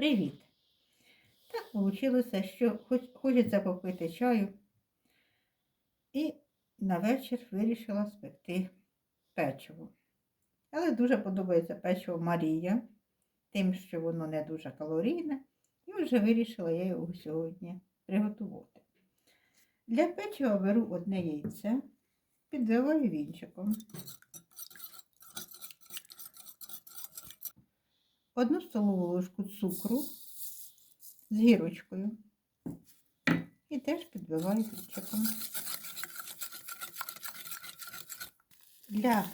Привіт! Так вийшло, що хоч, хочеться попити чаю. І на вечір вирішила спекти печиво. Але дуже подобається печиво Марія, тим, що воно не дуже калорійне, і вже вирішила я його сьогодні приготувати. Для печива беру одне яйце, підливаю вінчиком. Одну столову ложку цукру з гірочкою. І теж підбиваю вінчиком. Для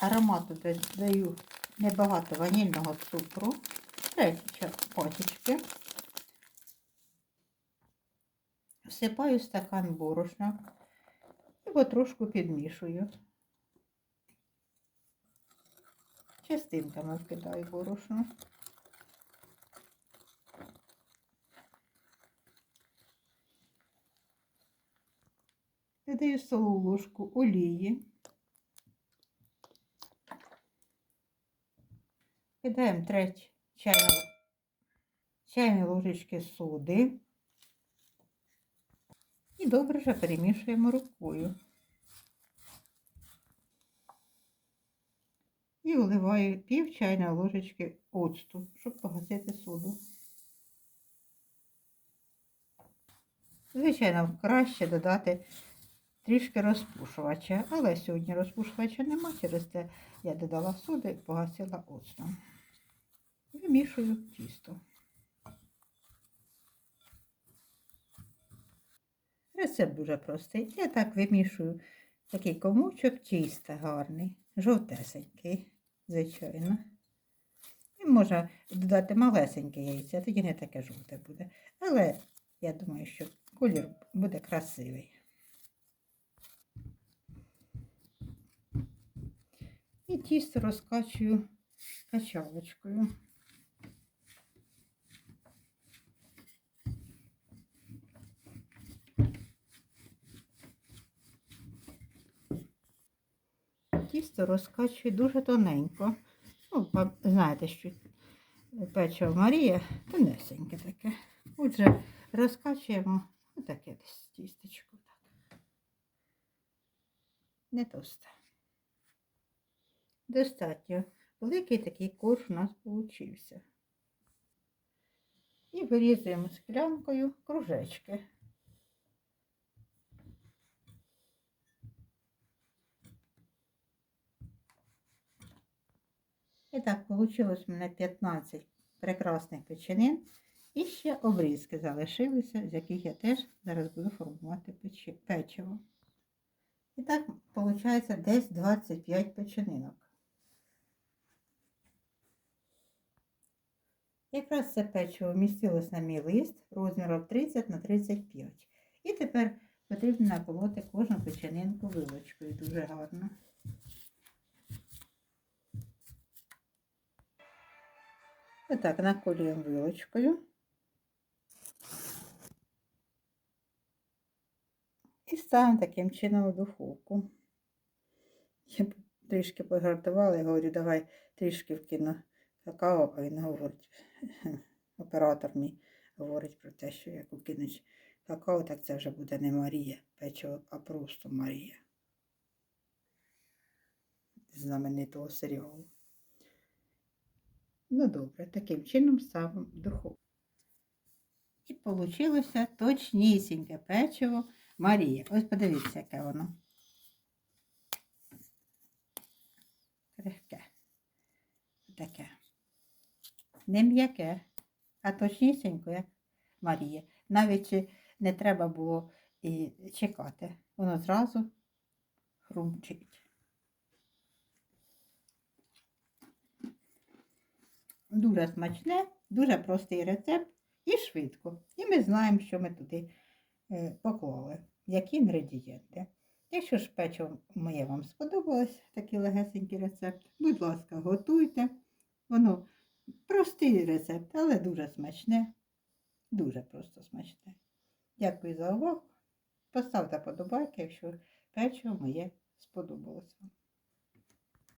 аромату додаю небагато ванільного цукру, треті пачечки. Всипаю стакан борошна і потрошку підмішую. Частинками вкидаю борошно. Додаю столову ложку олії. Кидаємо треть чайної, чайної ложечки соди і добре вже перемішуємо рукою. І вливаю пів чайної ложечки оцту, щоб погасити соду. Звичайно, краще додати трішки розпушувача, але сьогодні розпушувача нема, через те я додала соди і погасила оцтом. Вимішую тісто. Рецепт дуже простий. Я так вимішую такий комочок тіста гарний, жовтесенький, звичайно. І можна додати малесеньке яйце, тоді не таке жовте буде. Але я думаю, що колір буде красивий. І тісто розкачую качалочкою. Тісто розкачую дуже тоненько. Ну, знаєте, що печиво Марія тонесеньке таке. Отже, розкачуємо отаке десь тістечко. Не товсте. Достатньо. Великий такий корж у нас получився. І вирізуємо склянкою кружечки. І так, вийшло в мене 15 прекрасних печенин. І ще обрізки залишилися, з яких я теж зараз буду формувати печиво. І так, виходить, десь 25 печенинок. Якраз це печиво вмістилось на мій лист розміром 30 на 35. І тепер потрібно наколоти кожну печенинку вилочкою дуже гарно. Отак наколюємо вилочкою. І ставимо таким чином у духовку. Я трішки погартувала і говорю, давай трішки вкину какао, а він говорить, оператор мій говорить про те, що як укинуть какао, так це вже буде не Марія печиво, а просто Марія. Знаменитого серіалу. Ну добре, таким чином ставимо в духовку. І вийшло точнісіньке печиво Марія. Ось подивіться, яке воно. Крихке. Таке. Не м'яке, а точнісінько, як Марія. Навіть не треба було і чекати. Воно зразу хрумчить. Дуже смачне, дуже простий рецепт і швидко. І ми знаємо, що ми туди е, поклали, які інгредієнти. Якщо ж печиво моє вам сподобалось, такий легесенький рецепт, будь ласка, готуйте. Воно простий рецепт, але дуже смачне, дуже просто смачне. Дякую за увагу. Поставте подобайки, якщо печиво моє сподобалось вам.